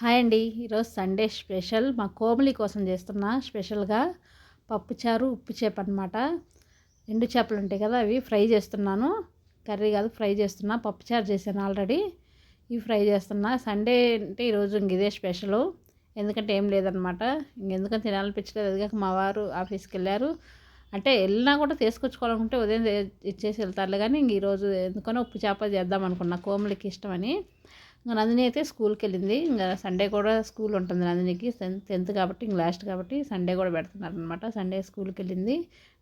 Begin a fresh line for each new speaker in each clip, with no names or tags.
Hi అండి. ఈరోజు Sunday special. మా కోమలి కోసం చేస్తున్నా స్పెషల్గా పప్పుచారు ఉప్పు చేప అనమాట ఎండు చేపలు ఉంటాయి కదా అవి ఫ్రై చేస్తున్నాను. కర్రీ కాదు ఫ్రై చేస్తున్నా. పప్పుచారు చేశాను ఆల్రెడీ. ఇవి ఫ్రై చేస్తున్నా. సండే అంటే ఈరోజు ఇంక ఇదే స్పెషల్. ఎందుకంటే ఏం లేదనమాట ఇంకెందుకని తినాలనిపించలేదు. అది కాక మా వారు ఆఫీస్కి వెళ్ళారు. అంటే వెళ్ళినా కూడా తీసుకొచ్చుకోవాలనుకుంటే ఉదయం ఇచ్చేసి వెళ్తారులే కానీ ఇంక ఈరోజు ఎందుకనో ఉప్పు చేప చేద్దాం అనుకున్నా కోమలికి ఇష్టమని. ఇంకా నందిని అయితే స్కూల్కి వెళ్ళింది ఇంకా సండే కూడా స్కూల్ ఉంటుంది నందినికి. టెన్త్ కాబట్టి ఇంక లాస్ట్ కాబట్టి సండే కూడా పెడుతున్నారు అనమాట సండే స్కూల్కి వెళ్ళింది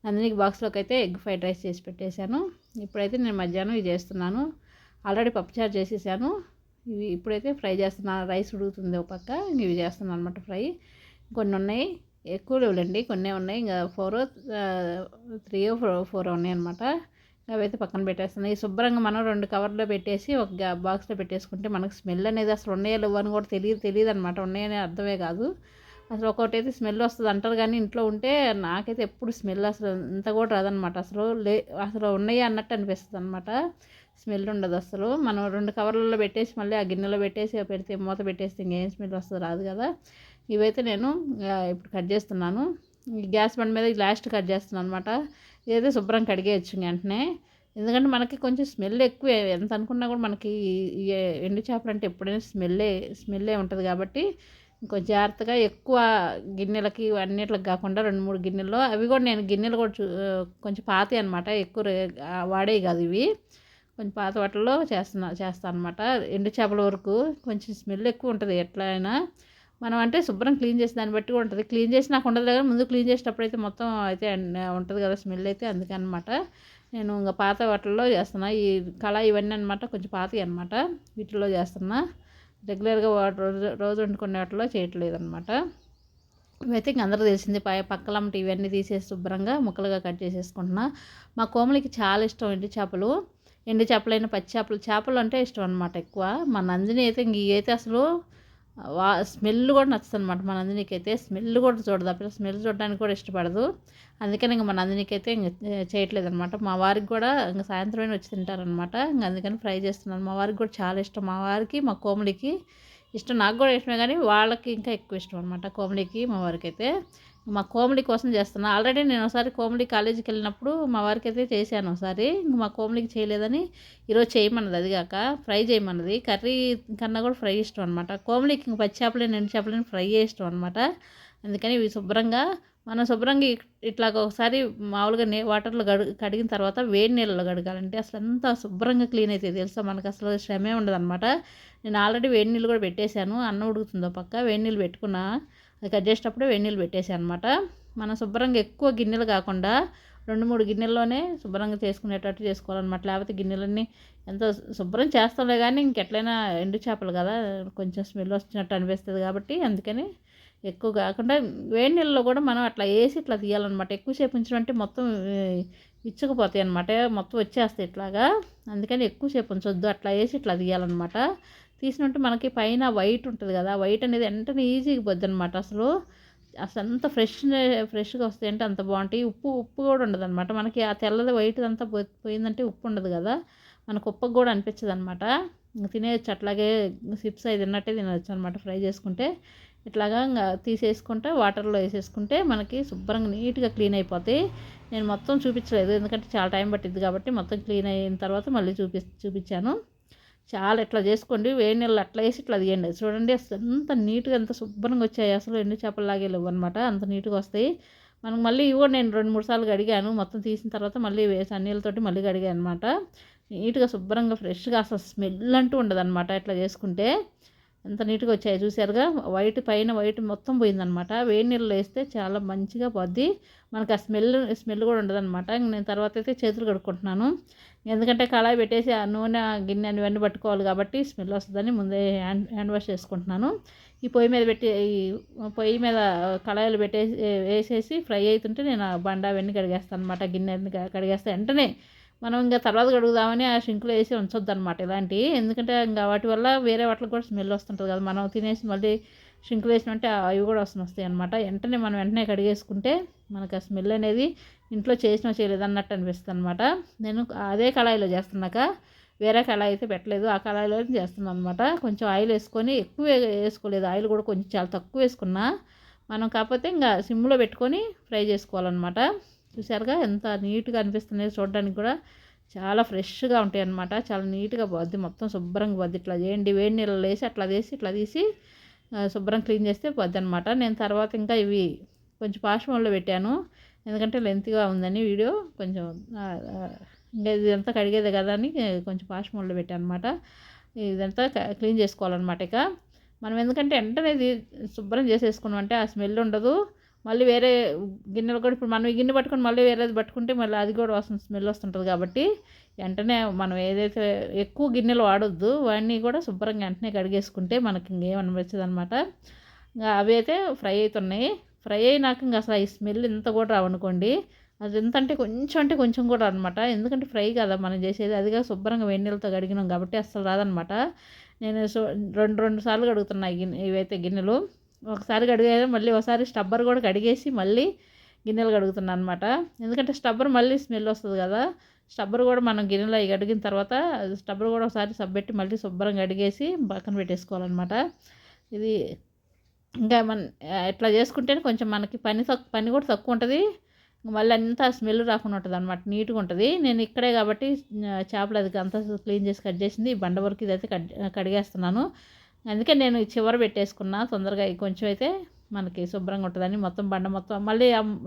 నందినికి బాక్స్లోకి అయితే ఎగ్ ఫ్రైడ్ రైస్ చేసి పెట్టేశాను. ఇప్పుడైతే నేను మధ్యాహ్నం ఇది చేస్తున్నాను. ఆల్రెడీ పప్పుచారు చేసేసాను. ఇవి ఇప్పుడైతే ఫ్రై చేస్తున్నాను రైస్ ఉడుకుతుంది ఒక పక్క. ఇవి చేస్తున్నాను అనమాట ఫ్రై. కొన్ని ఉన్నాయి. ఎక్కువ లేవులండి. కొన్ని ఉన్నాయి. ఇంకా ఫోర్ త్రీ ఫోర్ ఫోర్ ఉన్నాయి అనమాట అవైతే పక్కన పెట్టేస్తున్నాయి ఈ శుభ్రంగా మనం రెండు కవర్లో పెట్టేసి ఒక బాక్స్లో పెట్టేసుకుంటే మనకు స్మెల్ అనేది అసలు ఉన్నాయో లేవు అని కూడా తెలియదు తెలియదు అనమాట ఉన్నాయని అర్థమే కాదు. అసలు ఒకటి అయితే స్మెల్ వస్తుంది అంటారు కానీ ఇంట్లో ఉంటే నాకైతే ఎప్పుడు స్మెల్ అసలు ఇంత కూడా రాదనమాట. అసలు లే అసలు ఉన్నాయి అన్నట్టు అనిపిస్తుంది అనమాట స్మెల్ ఉండదు అసలు. మనం రెండు కవర్లలో పెట్టేసి మళ్ళీ ఆ గిన్నెలో పెట్టేసి పెడితే మూత పెట్టేస్తే ఇంకేం స్మెల్ వస్తుంది రాదు కదా. ఇవైతే నేను ఇప్పుడు కట్ చేస్తున్నాను. గ్యాస్ బండ్ మీద లాస్ట్ కట్ చేస్తున్నాను అనమాట ఇదైతే శుభ్రం కడిగేయచ్చు వెంటనే. ఎందుకంటే మనకి కొంచెం స్మెల్ ఎక్కువ. ఎంత అనుకున్నా కూడా మనకి ఎండు చేపలు అంటే ఎప్పుడైనా స్మెల్లే స్మెల్లే ఉంటుంది కాబట్టి కొంచెం జాగ్రత్తగా ఎక్కువ గిన్నెలకి అన్నిటికి కాకుండా రెండు మూడు గిన్నెల్లో. అవి కూడా నేను గిన్నెలు కూడా చూ కొంచెం పాత అనమాట ఎక్కువ వాడేవి కాదు ఇవి. కొంచెం పాత వాటిల్లో చేస్తున్నా చేస్తాను అనమాట ఎండు చేపల వరకు కొంచెం స్మెల్ ఎక్కువ ఉంటుంది ఎట్లా అయినా. మనం అంటే శుభ్రం క్లీన్ చేసి దాన్ని బట్టి కూడా ఉంటుంది. క్లీన్ చేసి నాకు ఉండదు కదా ముందు క్లీన్ చేసేటప్పుడు అయితే మొత్తం అయితే ఉంటుంది కదా స్మెల్ అయితే అందుకనమాట. నేను ఇంకా పాత వాటిల్లో చేస్తున్నా. ఈ కళ ఇవన్నీ అనమాట కొంచెం పాతవి అనమాట వీటిల్లో చేస్తున్నా. రెగ్యులర్గా రోజు రోజు వండుకునే వాటిలో చేయట్లేదు అనమాట ఇవైతే ఇంక అందరూ తెలిసింది. పై పక్కలమ్మటి ఇవన్నీ తీసేసి శుభ్రంగా ముక్కలుగా కట్ చేసేసుకుంటున్నా. మా కోమలికి చాలా ఇష్టం ఎండు చేపలు. ఎండు చేపలైన పచ్చి చేపలు. చేపలు అంటే ఇష్టం అనమాట ఎక్కువ. మా నందిని అయితే ఇంక అయితే అసలు వా స్మెల్ కూడా నచ్చుతుంది అనమాట మా నందినికి స్మెల్ కూడా చూడదు. అప్పుడు స్మెల్ చూడడానికి కూడా ఇష్టపడదు. అందుకని ఇంకా మా నందినికి ఇంక చేయట్లేదు అనమాట మా వారికి కూడా ఇంకా సాయంత్రం వచ్చి తింటారనమాట. ఇంక అందుకని ఫ్రై చేస్తున్నాను. మా వారికి కూడా చాలా ఇష్టం. మా వారికి మా కోమలికి ఇష్టం. నాకు కూడా ఇష్టమే కానీ వాళ్ళకి ఇంకా ఎక్కువ ఇష్టం అనమాట కోమలికి మా వారికి అయితే మా కోమలి కోసం చేస్తున్నా. ఆల్రెడీ నేను ఒకసారి కోమలి కాలేజీకి వెళ్ళినప్పుడు మా వారికి అయితే చేశాను ఒకసారి. మా కోమలికి చేయలేదని ఈరోజు చేయమన్నది అది కాక ఫ్రై చేయమన్నది. కర్రీ కన్నా కూడా ఫ్రై ఇష్టం అనమాట కోమలికి ఇంక పచ్చి చేపలేని ఎండు చేపలని ఫ్రై ఇష్టం అనమాట అందుకని ఇవి శుభ్రంగా మనం శుభ్రంగా ఇట్లా ఒకసారి మామూలుగా నే వాటర్లో గడు కడిగిన తర్వాత వేడి నీళ్ళలో కడగాలంటే అసలు అంతా శుభ్రంగా క్లీన్ అవుతుంది తెలుసా? మనకు అసలు శ్రమే ఉండదు అనమాట నేను ఆల్రెడీ వేడి నీళ్ళు కూడా పెట్టేశాను. అన్నం ఉడుకుతుందో పక్క వేడి నీళ్ళు పెట్టుకున్నా. అది కట్ చేసేటప్పుడు వేడి నీళ్ళు పెట్టేసాను అనమాట మనం శుభ్రంగా ఎక్కువ గిన్నెలు కాకుండా రెండు మూడు గిన్నెల్లోనే శుభ్రంగా చేసుకునేటట్టు చేసుకోవాలన్నమాట. లేకపోతే గిన్నెలన్నీ ఎంతో శుభ్రం చేస్తాంలే కానీ ఇంకెట్లయినా ఎండు చేపలు కదా కొంచెం స్మెల్ వచ్చినట్టు అనిపిస్తుంది కాబట్టి అందుకని ఎక్కువ కాకుండా వేడి నీళ్ళలో కూడా మనం అట్లా వేసి ఇట్లా తీయాలన్నమాట. ఎక్కువసేపు ఉంచడం అంటే మొత్తం ఇచ్చుకుపోతాయి అనమాట మొత్తం వచ్చేస్తాయి ఇట్లాగా. అందుకని ఎక్కువసేపు ఉంచొద్దు. అట్లా వేసి ఇట్లా తీయాలన్నమాట. తీసినట్టు మనకి పైన వైట్ ఉంటుంది కదా వైట్ అనేది వెంటనే ఈజీగా పోద్ది అనమాట అసలు అసలు అంత ఫ్రెష్ ఫ్రెష్గా వస్తాయి అంటే అంత బాగుంటాయి. ఉప్పు ఉప్పు కూడా ఉండదు అనమాట మనకి ఆ తెల్లది వైట్ అంతా పోయిందంటే ఉప్పు ఉండదు కదా మనకు ఉప్పకు కూడా అనిపించదు అనమాట తినేయచ్చు. అట్లాగే సిప్స్ అవి తిన్నట్టే తినవచ్చు అనమాట ఫ్రై చేసుకుంటే. ఇట్లాగా తీసేసుకుంటే వాటర్లో వేసేసుకుంటే మనకి శుభ్రంగా నీట్గా క్లీన్ అయిపోతాయి. నేను మొత్తం చూపించలేదు ఎందుకంటే చాలా టైం పట్టింది కాబట్టి మొత్తం క్లీన్ అయిన తర్వాత మళ్ళీ చూపి చూపించాను. చాలా ఇట్లా చేసుకోండి వేడి నీళ్ళు అట్లా వేసి ఇట్లా తీయండి. చూడండి అసలు ఎంత నీట్గా ఎంత శుభ్రంగా వచ్చాయి. అసలు ఎండు చేపల్లాగే లేవు అనమాట అంత నీట్గా వస్తాయి. మనకు మళ్ళీ ఇవి కూడా నేను రెండు మూడు సార్లు కడిగాను. మొత్తం తీసిన తర్వాత మళ్ళీ వేసి నీళ్ళతోటి మళ్ళీ కడిగాను అనమాట నీట్గా శుభ్రంగా ఫ్రెష్గా అసలు స్మెల్ అంటూ ఉండదు అనమాట ఇట్లా చేసుకుంటే. ఎంత నీట్గా వచ్చాయి చూసారుగా వైట్ పైన వైట్ మొత్తం పోయిందనమాట. వేడి నీళ్ళు వేస్తే చాలా మంచిగా పోద్ది. మనకు ఆ స్మెల్ స్మెల్ కూడా ఉండదన్నమాట నేను తర్వాత అయితే చేతులు కడుక్కుంటున్నాను. ఎందుకంటే కళాయి పెట్టేసి ఆ నూనె గిన్నె ఇవన్నీ పట్టుకోవాలి కాబట్టి స్మెల్ వస్తుందని ముందే హ్యాండ్ హ్యాండ్ వాష్ చేసుకుంటున్నాను. ఈ పొయ్యి మీద పెట్టి ఈ పొయ్యి మీద కళాయిలు పెట్టేసి వేసేసి ఫ్రై అవుతుంటే నేను బండ అవన్నీ కడిగేస్తాను అనమాట గిన్నె కడిగేస్తే వెంటనే మనం ఇంకా తర్వాత కడుగుదామని ఆ షింకులో వేసి ఉంచొద్దు అనమాట ఇలాంటివి ఎందుకంటే ఇంకా వాటి వల్ల వేరే వాటికి కూడా స్మెల్ వస్తుంటుంది కదా. మనం తినేసి మళ్ళీ షింకులు వేసినట్టే అవి కూడా వస్తుంది వస్తాయి అనమాట వెంటనే మనం వెంటనే కడిగేసుకుంటే మనకు ఆ స్మెల్ అనేది ఇంట్లో చేసినా చేయలేదు అన్నట్టు అనిపిస్తుంది అనమాట నేను అదే కళాయిలో చేస్తున్నాక వేరే కళాయి అయితే పెట్టలేదు. ఆ కళాయిలో చేస్తున్నాను అనమాట కొంచెం ఆయిల్ వేసుకొని ఎక్కువ వేసుకోలేదు. ఆయిల్ కూడా కొంచెం చాలా తక్కువ వేసుకున్నా. మనం కాకపోతే ఇంకా సిమ్లో పెట్టుకొని ఫ్రై చేసుకోవాలన్నమాట. చూసారుగా ఎంత నీట్గా అనిపిస్తుంది చూడడానికి కూడా చాలా ఫ్రెష్గా ఉంటాయి అన్నమాట చాలా నీట్గా పోద్ది మొత్తం శుభ్రంగా పోద్ది ఇట్లా చేయండి. వేడి నీళ్ళు వేసి అట్లా తీసి ఇట్లా తీసి శుభ్రం క్లీన్ చేస్తే పోద్ది అనమాట నేను తర్వాత ఇంకా ఇవి కొంచెం పాశ్వంలో పెట్టాను. ఎందుకంటే లెంత్గా ఉందని వీడియో కొంచెం ఇంకా ఇదంతా కడిగేదే కదా అని కొంచెం పాశ్వంలో పెట్టాను అనమాట ఇదంతా క్లీన్ చేసుకోవాలన్నమాట ఇక. మనం ఎందుకంటే వెంటనే శుభ్రం చేసేసుకున్నాం అంటే ఆ స్మెల్ ఉండదు. మళ్ళీ వేరే గిన్నెలు కూడా ఇప్పుడు మనం ఈ గిన్నె పట్టుకొని మళ్ళీ వేరేది పట్టుకుంటే మళ్ళీ అది కూడా వస్తుంది స్మెల్ వస్తుంటుంది కాబట్టి వెంటనే మనం ఏదైతే ఎక్కువ గిన్నెలు వాడొద్దు వాడిని కూడా శుభ్రంగా వెంటనే కడిగేసుకుంటే మనకి ఇంకేమనిపించదు అనమాట ఇంకా అవి అయితే ఫ్రై అవుతున్నాయి. ఫ్రై అయినాక ఇంకా అసలు ఈ స్మెల్ ఇంత కూడా రావనుకోండి అది ఎంత అంటే కొంచెం అంటే కొంచెం కూడా అనమాట ఎందుకంటే ఫ్రై కదా మనం చేసేది అదిగా శుభ్రంగా వెన్నెలతో కడిగినాం కాబట్టి అసలు రాదనమాట నేను రెండు రెండు సార్లు కడుగుతున్నాయి గిన్నె ఇవైతే గిన్నెలు. ఒకసారి కడిగేది మళ్ళీ ఒకసారి స్టబ్బర్ కూడా కడిగేసి మళ్ళీ గిన్నెలు కడుగుతున్నాను అనమాట ఎందుకంటే స్టబ్బర్ మళ్ళీ స్మెల్ వస్తుంది కదా. స్టబ్బర్ కూడా మనం గిన్నెలో కడిగిన తర్వాత స్టబ్బర్ కూడా ఒకసారి సబ్బెట్టి మళ్ళీ శుభ్రంగా కడిగేసి పక్కన పెట్టేసుకోవాలన్నమాట. ఇది ఇంకా మన ఇట్లా చేసుకుంటేనే కొంచెం మనకి పని తక్కువ పని కూడా తక్కువ ఉంటుంది. మళ్ళీ అంతా స్మెల్ రాకుండా ఉంటుంది అనమాట నీట్గా ఉంటుంది. నేను ఇక్కడే కాబట్టి చేపలు అది అంతా క్లీన్ చేసి కట్ చేసింది. బండ వరకు ఇదైతే కట్ కడిగేస్తున్నాను. అందుకే నేను చివర పెట్టేసుకున్నా తొందరగా కొంచెం అయితే మనకి శుభ్రంగా ఉంటుందని మొత్తం బండ మొత్తం మళ్ళీ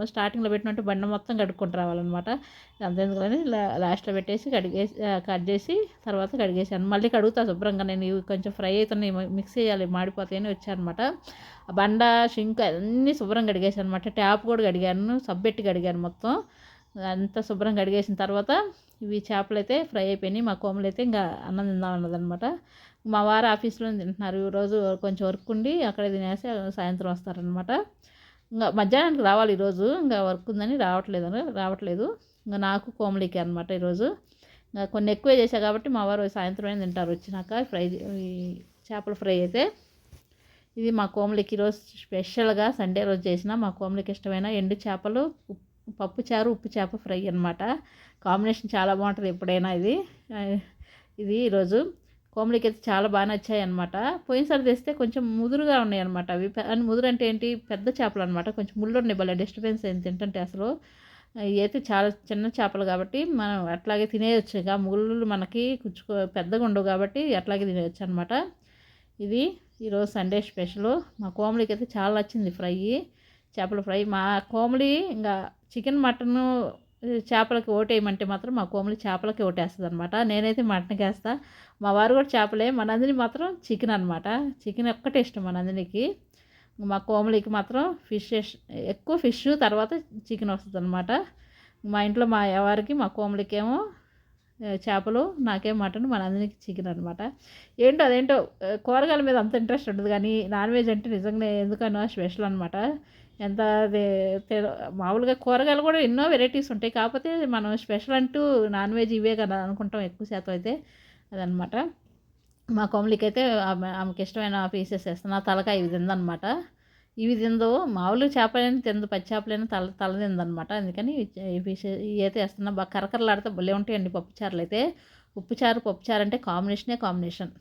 స్టార్టింగ్లో పెట్టినట్టు బండ మొత్తం కడుక్కుంటూ రావాలన్నమాట. అంతేందుకని లాస్ట్లో పెట్టేసి కడిగేసి కట్ చేసి తర్వాత కడిగేసాను. మళ్ళీ కడుగుతా శుభ్రంగా. నేను ఇవి కొంచెం ఫ్రై అవుతున్నాయి మిక్స్ చేయాలి మాడిపోతాయని వచ్చానమాట బండ షింక్ అన్నీ శుభ్రంగా కడిగేసాను అనమాట ట్యాప్ కూడా కడిగాను సబ్బెట్టి కడిగాను మొత్తం. అంతా శుభ్రంగా కడిగేసిన తర్వాత ఇవి చేపలు అయితే ఫ్రై అయిపోయినాయి. మా కోమలు అయితే ఇంకా అన్నం తిందాం అన్నదనమాట మా వారు ఆఫీస్లో తింటున్నారు. ఈరోజు కొంచెం వర్క్ ఉండి అక్కడే తినేసి సాయంత్రం వస్తారనమాట ఇంకా మధ్యాహ్నానికి రావాలి ఈరోజు. ఇంకా వర్క్ ఉందని రావట్లేదు రావట్లేదు. ఇంకా నాకు కోమలికి అనమాట ఈరోజు. ఇంకా కొన్ని ఎక్కువే చేశా కాబట్టి మా వారు సాయంత్రం తింటారు వచ్చినాక. ఫ్రై చేపల ఫ్రై అయితే. ఇది మా కోమలికి ఈరోజు స్పెషల్గా సండే రోజు చేసిన మా కోమలికి ఇష్టమైన ఎండు చేపలు పప్పు చారు ఉప్పు చేప ఫ్రై అనమాట కాంబినేషన్ చాలా బాగుంటుంది ఎప్పుడైనా ఇది. ఇది ఈరోజు. కోమలికి అయితే చాలా బాగా నచ్చాయి అనమాట పోయినసారి తెస్తే కొంచెం ముదురుగా ఉన్నాయి అనమాట అవి. అని ముదురు అంటే ఏంటి? పెద్ద చేపలు అనమాట కొంచెం ముళ్ళు ఉన్నాయి భలే. డిస్టర్బెన్స్ అయింది తింటుంటే అసలు. అయితే చాలా చిన్న చేపలు కాబట్టి మనం అట్లాగే తినేయచ్చు. ఇక ముళ్ళు మనకి కుచ్చుకో పెద్దగా ఉండవు కాబట్టి అట్లాగే తినేయచ్చు అనమాట ఇది ఈరోజు సండే స్పెషల్. మా కోమలికి అయితే చాలా నచ్చింది ఫ్రై. చేపల ఫ్రై. మా కోమలి ఇంకా చికెన్ మటన్ చేపలకి ఓటేయమంటే మాత్రం మా కోమలి చేపలకి ఓటేస్తుంది అనమాట నేనైతే మటన్కి వేస్తా మా వారు కూడా చేపలే. మా నందిని మాత్రం చికెన్ అనమాట చికెన్ ఒక్కటే ఇష్టం మా నందినికి. మా కోమలికి మాత్రం ఫిష్ ఎక్కువ ఫిష్ తర్వాత చికెన్ వస్తుంది అనమాట మా ఇంట్లో మా ఎవరికి మా కోమలికేమో చేపలు నాకేం మటన్ మా నందినికి చికెన్ అనమాట ఏంటో అదేంటో కూరగాయల మీద అంత ఇంట్రెస్ట్ ఉండదు కానీ నాన్ వెజ్ అంటే నిజంగానే ఎందుకన్నా స్పెషల్ అనమాట ఎంత మామూలుగా కూరగాయలు కూడా ఎన్నో వెరైటీస్ ఉంటాయి. కాకపోతే మనం స్పెషల్ అంటూ నాన్ వెజ్ ఇవే కదా అనుకుంటాం ఎక్కువ శాతం అయితే. అదనమాట. మా కొమలికి అయితే ఆమెకి ఇష్టమైన పీసెస్ వేస్తాను. ఆ తలకాయ ఇవి తిందనమాట. ఇవి తిందో మామూలు చేపలైనా తిందు పచ్చి చేపలైనా తల తల తిందనమాట. అందుకని ఈ పీసెస్ ఇవి అయితే వేస్తున్నా. బాగా కరకరలాడితే భలే ఉంటాయండి పప్పుచారులు అయితే. ఉప్పుచారు పప్పుచారు అంటే కాంబినేషనే కాంబినేషన్.